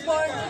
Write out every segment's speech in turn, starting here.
support.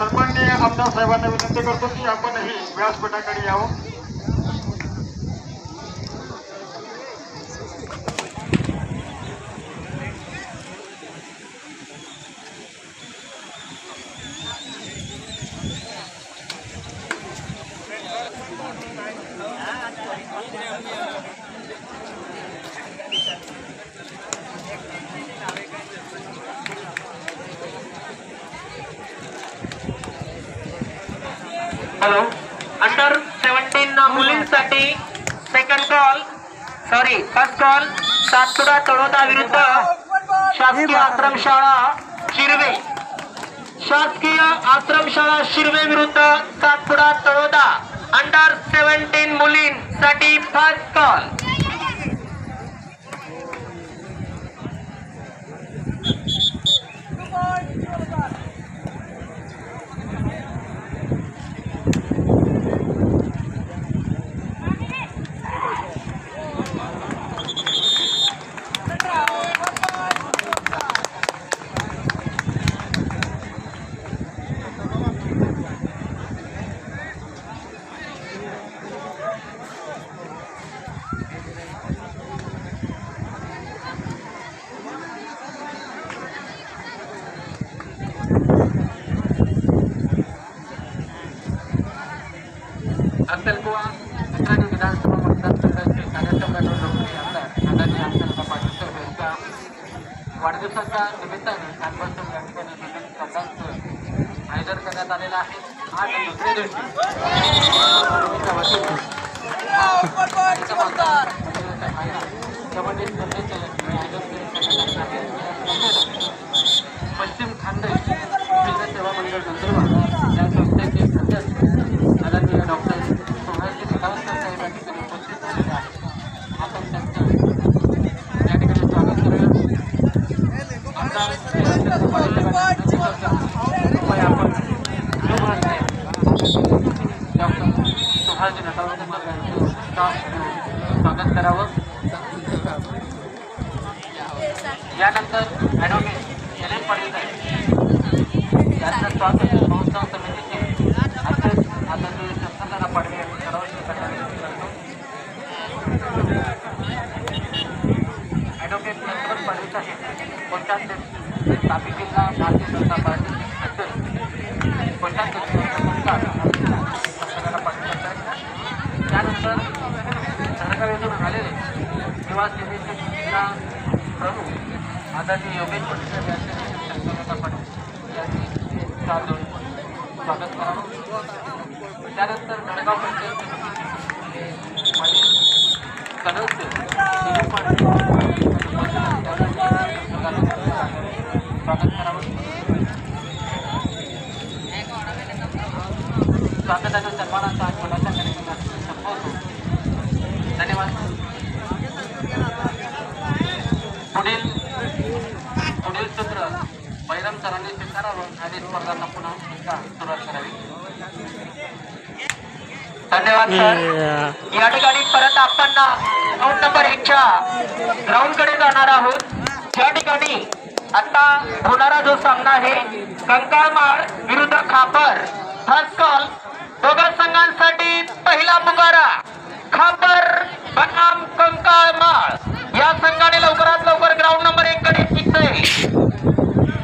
सन्माननीय आमदार साहेबांना विनंती करतो की आपणही व्यासपीठाकडे यावं. हॅलो. अंडर सेवन्टीन मुलींसाठी second call sorry first call Satpuda Taloda विरुद्ध शासकीय आश्रमशाळा शिरवे. शासकीय आश्रमशाळा शिरवे विरुद्ध सातपुडा तळोदा. अंडर सेवन्टीन मुलींसाठी फर्स्ट कॉल अक्कलकुवा अकरावी विधानसभा मतदारसंघाचे कार्यसम्राट लोकप्रिय आमदार आदरणीय अक्कलबा पाटील साहेब यांच्या वाढदिवसाच्या निमित्ताने कालपासून या ठिकाणी विविध स्पर्धांचं आयोजन करण्यात आलेलं आहे. आज दुसऱ्या दिवशी वतीने सुहाजी नटावकर यांचं स्वागत करावं यानंतर ॲडव्होकेट एल एन पाटील साहेब. यांचं स्वागत महोत्सव समितीचे आदरणीय योगेश पटेल यांचे जनता पाटील यांनी स्वागत करावं. त्यानंतर जळगाव पंचायत समितीचे माजी सदस्य स्वागत करावं. बैरम सरांनी स्वीकारावं आणि स्पर्धांना पुन्हा एकदा सुरुवात करावी. धन्यवाद सर. या ठिकाणी परत आपण ग्राउंड नंबर एकच्या ग्राउंडकडे जाणार आहोत. ज्या ठिकाणी आता होणारा जो सामना आहे कंकाळमाळ विरुद्ध खापर फर्स्ट कॉल दोघा संघांसाठी पहिला पुकारा. खापर बनाम कंकाळमाळ. या संघाने लवकरात लवकर ग्राउंड नंबर एक कडे जिंकतोय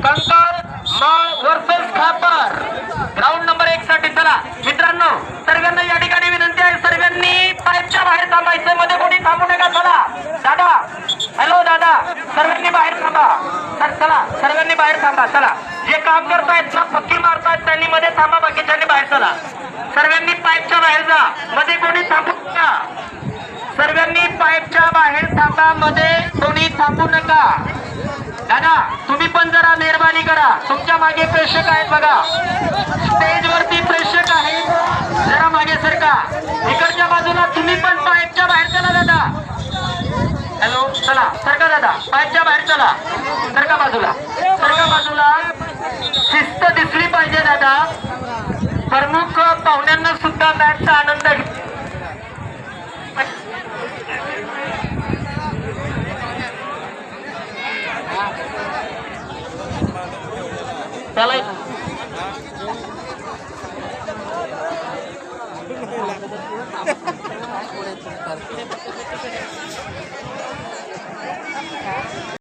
कंकाळ माळ वर्सेस खापर ग्राउंड नंबर एक साठी चला मित्रांनो सर्वांना या ठिकाणी विनंती आहे सर्वांनी पाईपच्या बाहेर थांबायचं मध्ये कोणी थांबू नका चला दादा हॅलो दादा सर्वांनी बाहेर थांबा सर चला सर्वांनी बाहेर थांबा चला. जे काम करतायत ना पक्की मारतायत त्यांनी मध्ये थांबा बाकीच्यांनी बाहेर चला. सर्वांनी पाईपच्या बाहेर जा. मध्ये कोणी थांबू नका. सर्वांनी पाईपच्या बाहेर थांबा मध्ये कोणी थांबू नका. दादा तुम्ही पण जरा मेहरबानी करा. तुमच्या मागे प्रेक्षक आहेत बघा. स्टेज वरती प्रेक्षक आहेत. जरा मागे सरका इकडच्या बाजूला तुम्ही पण पाईपच्या बाहेर चला दादा. हॅलो चला. सरका दादा? पाईपच्या बाहेर चला. सरका बाजूला सरका बाजूला शिस्त दिसली पाहिजे दादा. प्रमुख पाहुण्यांना सुद्धा मॅचचा आनंद त्याला